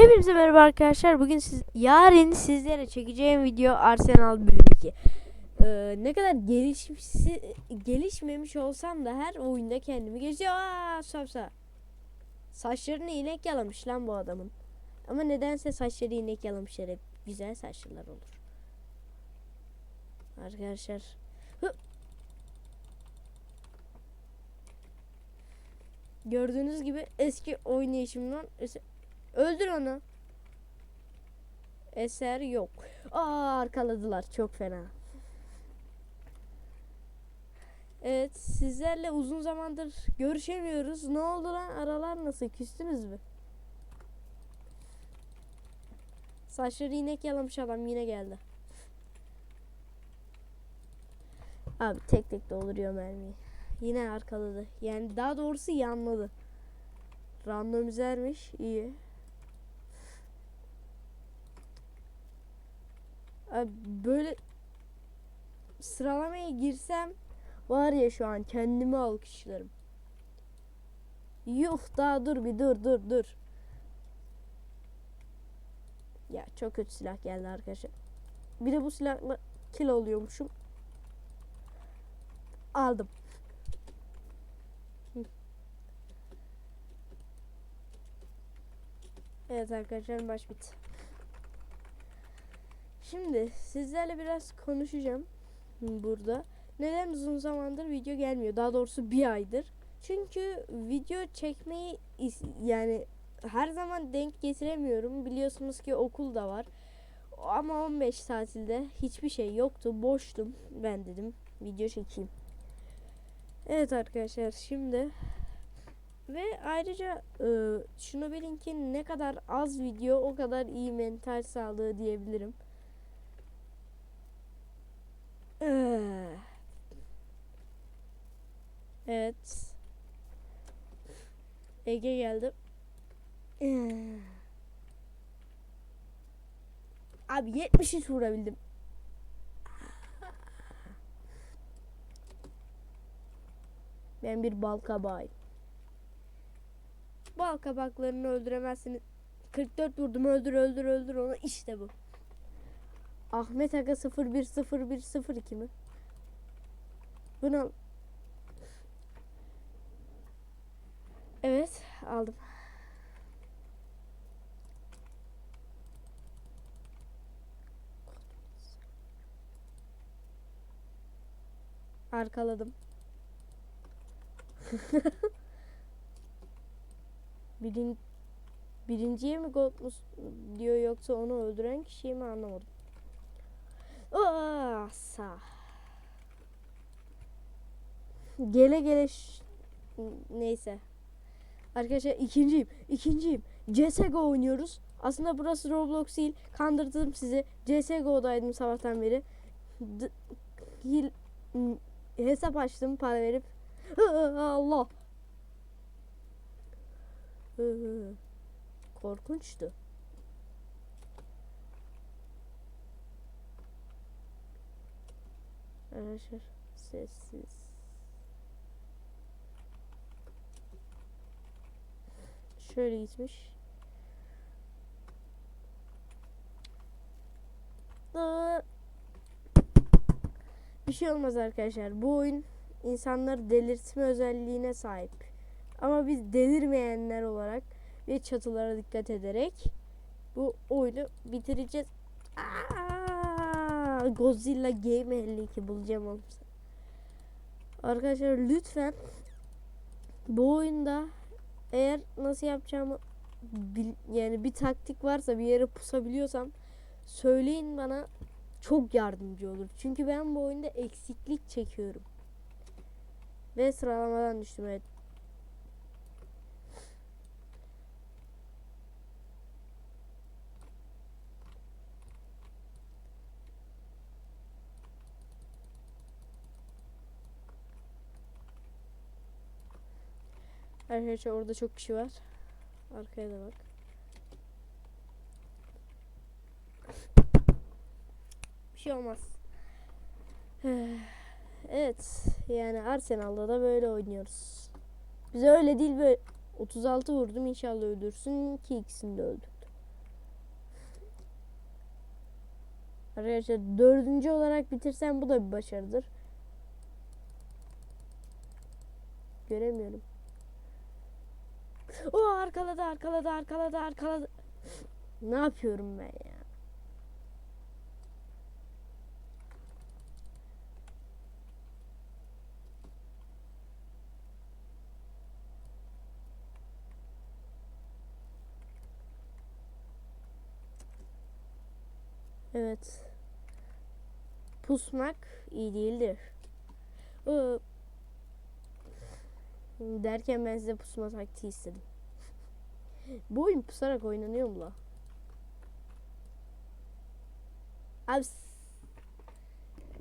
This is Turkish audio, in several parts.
Hepinize merhaba arkadaşlar. Bugün siz, yarın sizlere çekeceğim video Arsenal bölüm 2. Ee, ne kadar gelişmiş, gelişmemiş olsam da her oyunda kendimi sapsa. Saçlarını inek yalamış lan bu adamın. Ama nedense saçları inek yalamışlar hep. Güzel saçlılar olur. Arkadaşlar. Hı. Gördüğünüz gibi eski oynayışımdan Öldür onu. Eser yok. Aa arkaladılar çok fena. Evet sizlerle uzun zamandır görüşemiyoruz. Ne oldu lan aralar nasıl küstünüz mü? Saçları inek yalamış adam yine geldi. Abi tek tek dolduruyor mermiyi. Yine arkaladı. Yani daha doğrusu yanladı. Randomizermiş. iyi. Böyle sıralamaya girsem var ya şu an kendimi alkışlarım. Yuh daha dur bir dur dur dur. Ya çok kötü silah geldi arkadaşlar. Bir de bu silahla kill oluyormuşum. Aldım. Evet arkadaşlar baş bitti. Şimdi sizlerle biraz konuşacağım burada. Neden uzun zamandır video gelmiyor? Daha doğrusu bir aydır. Çünkü video çekmeyi yani her zaman denk getiremiyorum. Biliyorsunuz ki okul da var. Ama 15 tatilde hiçbir şey yoktu. Boştum. Ben dedim video çekeyim. Evet arkadaşlar şimdi ve ayrıca e, şunu bilin ki ne kadar az video o kadar iyi mental sağlığı diyebilirim. Ee, Evet. Ege geldi. Ee. Abi 70'i vurabildim. Ben bir bal kabağıyım. Bal kabaklarını öldüremezsiniz. 44 vurdum öldür öldür öldür onu işte bu. Ahmet Aga 010102 mi? Bunu Evet aldım. Arkaladım. Birin, birinciye mi gol mus diyor yoksa onu öldüren kişiyi mi anlamadım. Aa, sağ. Gele gele ş- neyse. Arkadaşlar ikinciyim. ikinciyim. CSGO oynuyoruz. Aslında burası Roblox değil. Kandırdım sizi. CSGO'daydım sabahtan beri. D- hil- hesap açtım para verip. Allah. Korkunçtu. Arkadaşlar sessiz. Şöyle gitmiş. Bir şey olmaz arkadaşlar. Bu oyun insanları delirtme özelliğine sahip. Ama biz delirmeyenler olarak ve çatılara dikkat ederek bu oyunu bitireceğiz. Aa, Godzilla Game 52 bulacağım oğlum. Arkadaşlar lütfen bu oyunda eğer nasıl yapacağımı bil- yani bir taktik varsa bir yere pusabiliyorsam söyleyin bana çok yardımcı olur. Çünkü ben bu oyunda eksiklik çekiyorum. Ve sıralamadan düştüm evet. Arkadaşlar şey orada çok kişi var. Arkaya da bak. Bir şey olmaz. Evet. Yani Arsenal'da da böyle oynuyoruz. Bize öyle değil böyle. 36 vurdum inşallah öldürsün. ki ikisini de öldürdüm. Arkadaşlar dördüncü olarak bitirsem bu da bir başarıdır. Göremiyorum. O arkaladı arkaladı arkaladı arkaladı. Ne yapıyorum ben ya? Evet. Pusmak iyi değildir. Derken ben size pusma taktiği istedim. Bu oyun pusarak oynanıyor mu la? Abi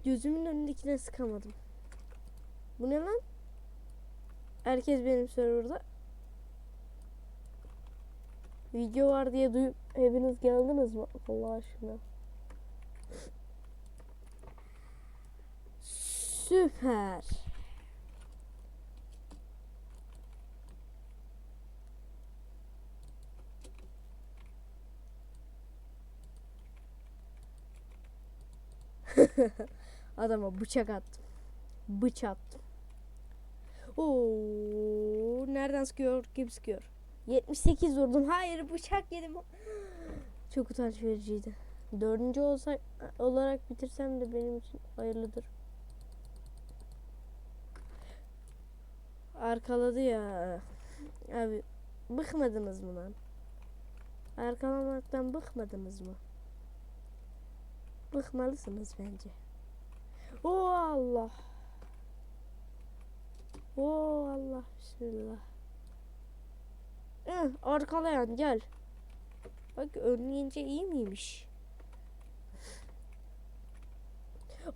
gözümün önündekine sıkamadım. Bu ne lan? Herkes benim serverda. Video var diye duyup hepiniz geldiniz mi? Allah aşkına. Süper. Adama bıçak attım. Bıçak attım. Oo, nereden sıkıyor? Kim sıkıyor? 78 vurdum. Hayır bıçak yedim. Çok utanç vericiydi. Dördüncü olsa olarak bitirsem de benim için hayırlıdır. Arkaladı ya. Abi bıkmadınız mı lan? Arkalamaktan bıkmadınız mı? Bıkmalısınız bence. O Allah. O Allah. Bismillah. Eh, arkalayan gel. Bak önleyince iyi miymiş?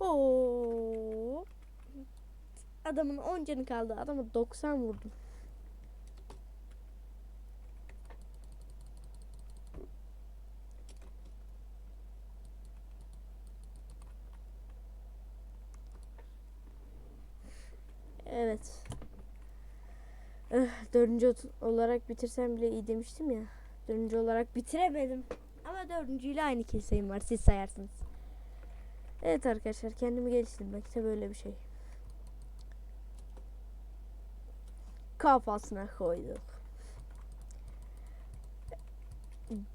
Oo. Adamın 10 canı kaldı. Adama 90 vurdum. Evet. Eh, dördüncü olarak bitirsem bile iyi demiştim ya. Dördüncü olarak bitiremedim. Ama dördüncüyle aynı kilseyim var. Siz sayarsınız. Evet arkadaşlar kendimi geliştirmek de böyle bir şey. Kafasına koyduk.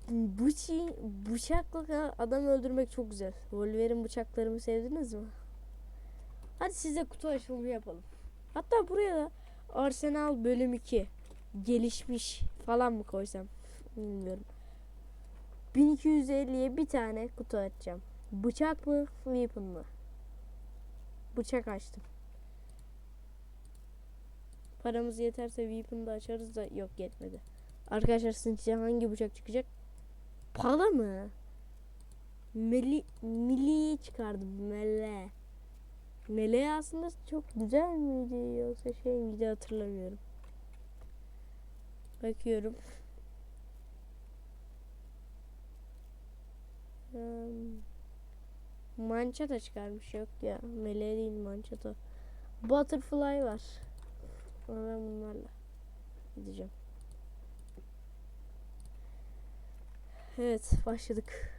Bıçı, bıçakla adam öldürmek çok güzel. Wolverine bıçaklarımı sevdiniz mi? Hadi size kutu açılımı yapalım. Hatta buraya da Arsenal bölüm 2 gelişmiş falan mı koysam bilmiyorum. 1250'ye bir tane kutu açacağım. Bıçak mı, weapon mı? Bıçak açtım. Paramız yeterse weapon da açarız da yok yetmedi. Arkadaşlar sizce hangi bıçak çıkacak? Pala mı? Meli, mili çıkardım mele. Mele aslında çok güzel miydi yoksa şey miydi hatırlamıyorum. Bakıyorum. Hmm. Mança da çıkarmış yok ya. Mele değil mança da. Butterfly var. Ama ben bunlarla gideceğim. Evet başladık.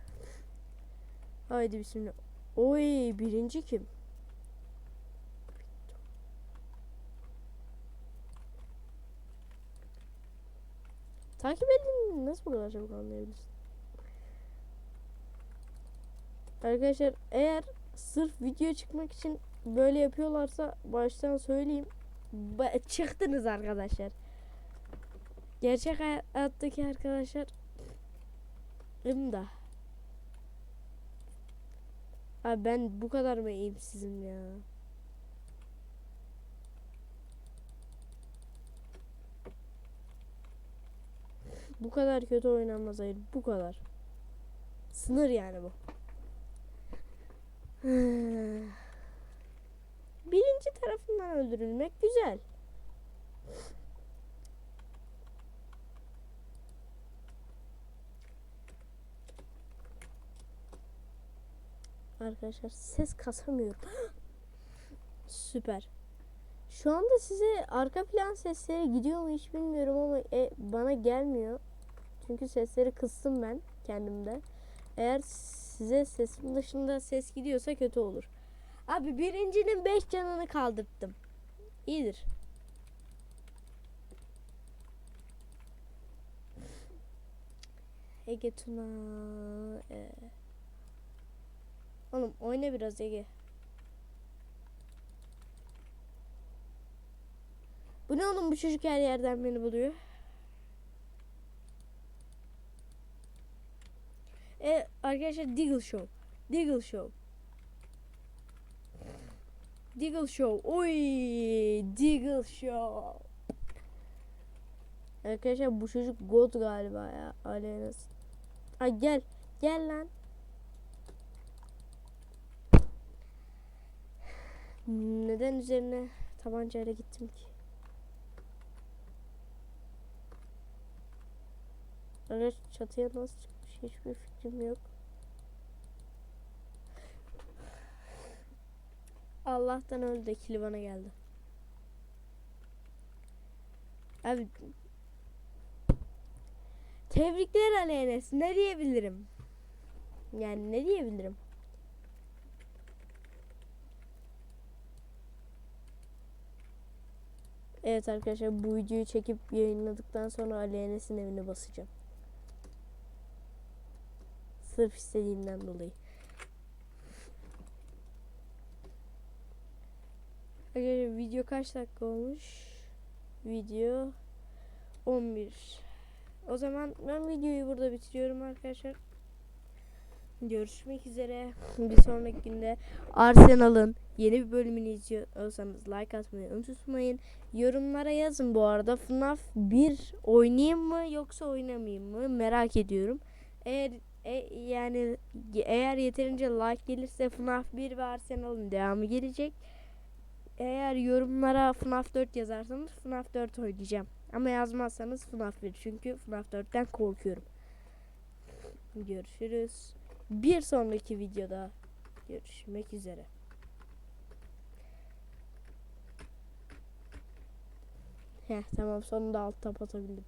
Haydi bismillah. Oy birinci kim? Takip edin. Nasıl bu kadar çabuk anlayabilirsin? Arkadaşlar eğer sırf video çıkmak için böyle yapıyorlarsa baştan söyleyeyim. Ba- çıktınız arkadaşlar. Gerçek hayattaki arkadaşlar da. Abi ben bu kadar mı eğimsizim ya? Bu kadar kötü oynanmaz hayır. Bu kadar. Sınır yani bu. Birinci tarafından öldürülmek güzel. Arkadaşlar ses kasamıyorum. Süper. Şu anda size arka plan sesleri gidiyor mu hiç bilmiyorum ama e, bana gelmiyor. Çünkü sesleri kıstım ben kendimde. Eğer size sesim dışında ses gidiyorsa kötü olur. Abi birincinin 5 canını kaldırttım. İyidir. Ege Tuna. Ee. Oğlum oyna biraz Ege. Bu ne oğlum bu çocuk her yerden beni buluyor. E arkadaşlar Deagle Show. Deagle Show. Deagle Show. Oy, Deagle Show. Arkadaşlar bu çocuk God galiba ya. Alenas. Ay gel. Gel lan. Neden üzerine tabancayla gittim ki? Evet çatıya nasıl çıkmış hiçbir fikrim yok. Allah'tan öldü de kili geldi. Abi Tebrikler Ali Enes. Ne diyebilirim? Yani ne diyebilirim? Evet arkadaşlar bu videoyu çekip yayınladıktan sonra Ali Enes'in evine basacağım. Sırf istediğimden dolayı. Arkadaşlar video kaç dakika olmuş? Video 11. O zaman ben videoyu burada bitiriyorum arkadaşlar. Görüşmek üzere. Bir sonraki günde Arsenal'ın yeni bir bölümünü izliyorsanız like atmayı unutmayın. Yorumlara yazın bu arada. FNAF 1 oynayayım mı yoksa oynamayayım mı merak ediyorum. Eğer e, yani eğer yeterince like gelirse FNAF 1 ve Arsenal'ın devamı gelecek. Eğer yorumlara FNAF 4 yazarsanız FNAF 4 oynayacağım. Ama yazmazsanız FNAF 1 çünkü FNAF 4'ten korkuyorum. Görüşürüz. Bir sonraki videoda görüşmek üzere. Heh tamam sonunda alt tap atabildim.